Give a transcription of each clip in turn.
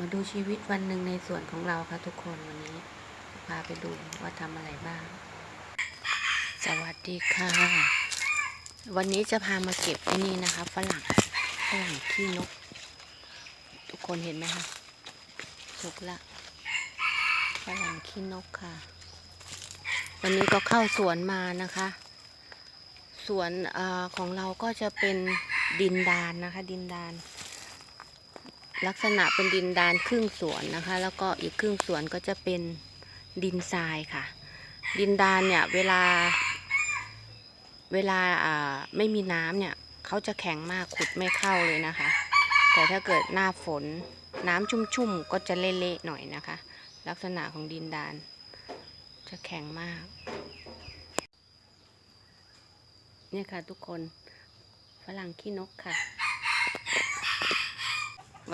มาดูชีวิตวันหนึ่งในส่วนของเราค่ะทุกคนวันนี้ พาไปดูว่าทำอะไรบ้าง สวัสดีค่ะ วันนี้จะพามาเก็บไอ้นี่นะคะฝรั่งฝรั่งขี้นก ทุกคนเห็นไหมคะสุกละฝรั่งขี้นกค่ะ วันนี้ก็เข้าสวนมานะคะ สวนอของเราก็จะเป็นดินดานนะคะ ดินดาน ลักษณะเป็นดินดานครึ่งสวนนะคะ แล้วก็อีกครึ่งสวนก็จะเป็นดินทรายค่ะ ดินดานเนี่ยเวลา เวลาอ่าไม่มีน้ำเนี่ยเขาจะแข็งมากขุดไม่เข้าเลยนะคะ แต่ถ้าเกิดหน้าฝนน้ำชุ่มๆก็จะเละๆหน่อยนะคะ ลักษณะของดินดาน จะแข็งมากเนี่ยค่ะทุกคนฝรั่งขี้นกค่ะ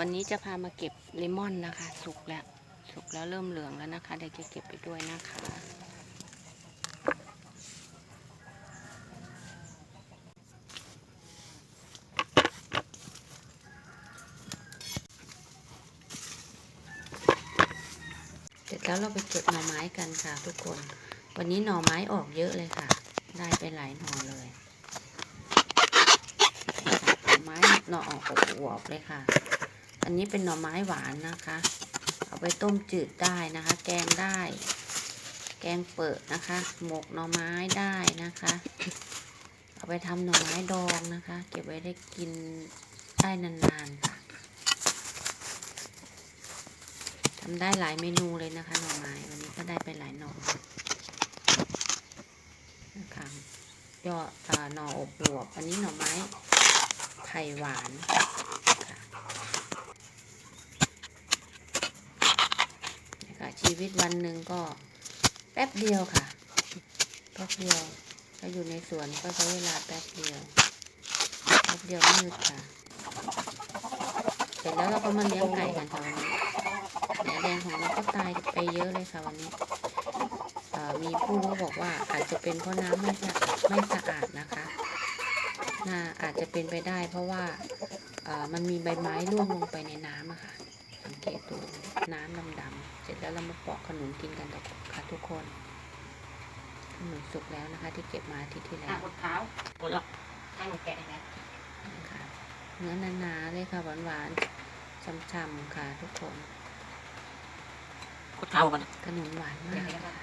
วันนี้จะพามาเก็บเลมอนนะคะ สุกแล้ว สุกแล้วเริ่มเหลืองแล้วนะคะเดี๋ยวจะเก็บไปด้วยนะคะ เสร็จแล้วเราไปเก็บหน่อไม้กันค่ะทุกคน วันนี้หน่อไม้ออกเยอะเลยค่ะ ได้ไปหลายหน่อเลยหน่อไม้หน่อออกอวบๆเลยค่ะ อันนี้เป็นหน่อไม้หวานนะคะ เอาไปต้มจืดได้นะคะ แกงได้ แกงเปิดนะคะ หมกหน่อไม้ได้นะคะ เอาไปทำหน่อไม้ดองนะคะ เก็บไว้ได้กินได้นานๆค่ะทำได้หลายเมนูเลยนะคะหน่อไม้วันนี้ก็ได้ไปหลายหน่อนะคะยอดหน่ออบบวบอันนี้หน่อไม้ไผ่หวานค่ะ ค่ะ ชีวิตวันหนึ่งก็แป๊บเดียวค่ะ แป๊บเดียวถ้าอยู่ในสวนก็ใช้เวลาแป๊บเดียว แป๊บเดียวมืดค่ะ เสร็จแล้วเราก็มาเลี้ยงไก่กันค่ะวันนี้แหนแดงของเราก็ตายไปเยอะเลยค่ะวันนี้มีผู้รู้บอกว่าอาจจะเป็นเพราะน้ำไม่สะไม่สะอาดนะคะน่าอาจจะเป็นไปได้เพราะว่ามันมีใบไม้ร่วงลงไปในน้ำอะค่ะ สังเกตดูน้ำดำๆเสร็จแล้วเรามาปอกขนุนกินกันต่อค่ะทุกคนขนุนสุกแล้วนะคะ ที่เก็บมาอาทิตย์ที่แล้อะวกดเท้าปวดหรอกให้มันแกะได้ไหมค่ะเนื้อหนาๆเลยค่ะหวานๆช่ำๆค่ะทุกคนกดเท้ากันขนุนหวานมากเดี๋ยวให้ได้ค่ะ